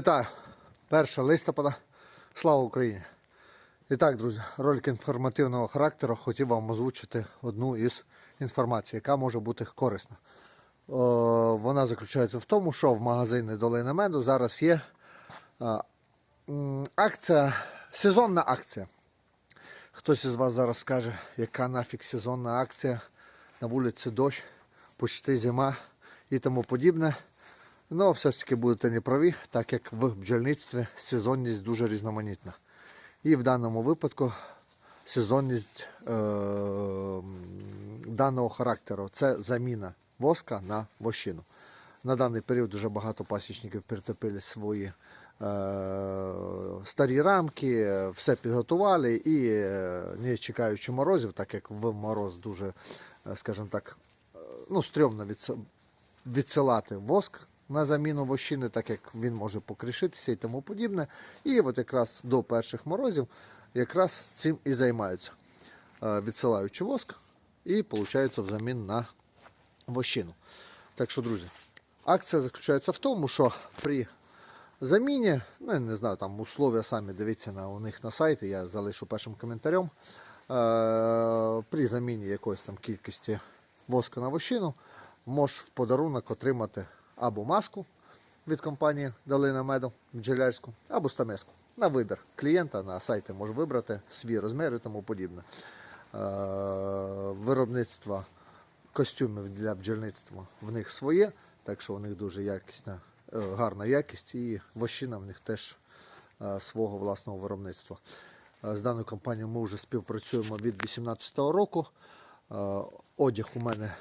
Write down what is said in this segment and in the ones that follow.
Вітаю! 1 листопада. Слава Україні! І так, друзі, ролик інформативного характеру хотів вам озвучити одну із інформацій, яка може бути корисна. О, вона заключається в тому, що в магазині Долина Меду зараз є а, акція, сезонна акція. Хтось із вас зараз скаже, яка нафіг сезонна акція, на вулиці дощ, почти зима і тому подібне. Ну, все ж таки будете неправі, так як в бджільництві сезонність дуже різноманітна. І в даному випадку сезонність е- даного характеру це заміна воска на вощину. На даний період дуже багато пасічників притопили свої е- старі рамки, все підготували і, е, не чекаючи морозів, так як в мороз дуже, е, скажімо так, е, ну, стрьомно відсилати воск на заміну вощини, так як він може покришитися і тому подібне. І от якраз до перших морозів якраз цим і займаються, Е, відсилаючи воск і виходить взамін на вощину. Так що, друзі, акція заключається в тому, що при заміні, ну не знаю, там условия самі дивіться на у них на сайті, я залишу першим коментарем. Е, При заміні якоїсь там кількості воска на вощину можеш в подарунок отримати або маску від компанії Долина Меду бджолярську, або стамеску. На вибір клієнта на сайті може вибрати свій розмір і тому подібне. Е, Виробництво костюмів для бджільництва в них своє, так що у них дуже якісна, е, гарна якість і вощина в них теж е, свого власного виробництва. З даною компанією ми вже співпрацюємо від 2018 року. Одяг у мене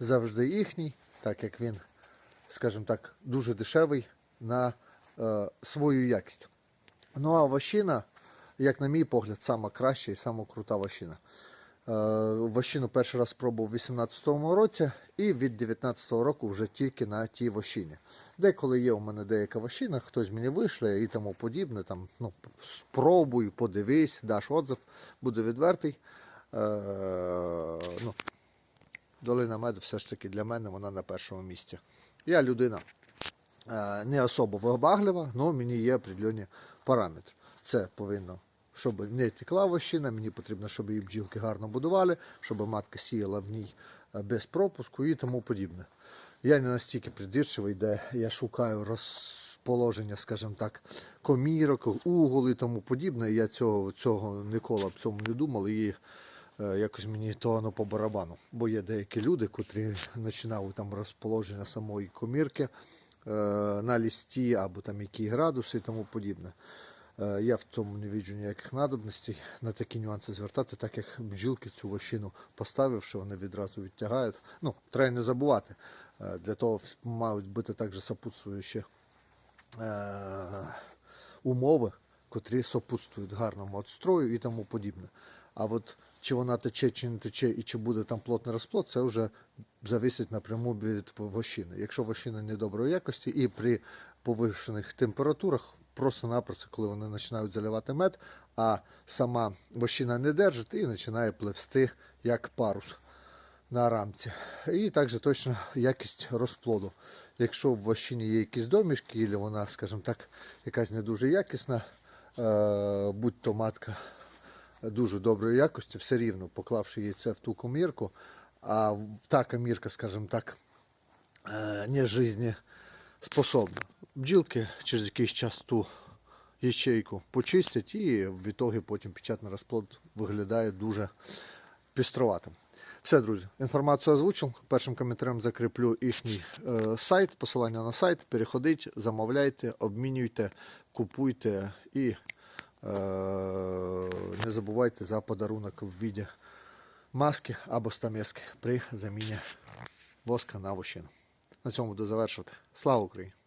завжди їхній, так як він, скажімо так, дуже дешевий на е, свою якість. Ну а вощина, як на мій погляд, сама краща і сама крута вощина. Е, Вощину перший раз спробував у 2018 році і від 2019 року вже тільки на тій вощині. Деколи є у мене деяка вощина, хтось мені вийшле і тому подібне. Там, ну, спробуй, подивись, даш отзив, буде відвертий. Е, ну, Долина меду все ж таки для мене вона на першому місці. Я людина е, не особо вибаглива, але мені є определені параметри. Це повинно, щоб не текла вощина, мені потрібно, щоб її бджілки гарно будували, щоб матка сіяла в ній е, без пропуску і тому подібне. Я не настільки придирчивий, де я шукаю розположення, скажімо так, комірок, угол і тому подібне. Я цього, цього ніколи об цьому не думав і якось мені то воно по барабану. Бо є деякі люди, котрі починали там розположення самої комірки е, на лісті або там які градуси і тому подібне. Е, Я в цьому не бачу ніяких надобностей на такі нюанси звертати, так як бджілки цю вощину поставивши, вони відразу відтягають. Ну, треба не забувати. е, Для того мають бути також сопутствуючі е, умови, котрі сопутствують гарному отстрою і тому подібне. А от чи вона тече, чи не тече, і чи буде там плотний розплод, це вже зависить напряму від вощини. Якщо вощина недоброї якості і при повищених температурах, просто-напросто, коли вони починають заливати мед, а сама вощина не держить і починає пливсти як парус на рамці. І також точно якість розплоду. Якщо в вощині є якісь домішки, або вона, скажімо так, якась не дуже якісна, е, будь то матка дуже доброї якості, все рівно поклавши яйце в ту комірку, а та комірка, скажімо так, е, не жизнеспособна. Бджілки через якийсь час ту ячейку почистять і в ітогі потім печатний розплод виглядає дуже пістроватим. Все, друзі, інформацію озвучив. Першим коментарем закріплю їхній е, сайт, посилання на сайт. Переходіть, замовляйте, обмінюйте, купуйте і не забувайте за подарунок в віді маски або стамески при заміні воска на вощину. На цьому буду завершувати. Слава Україні!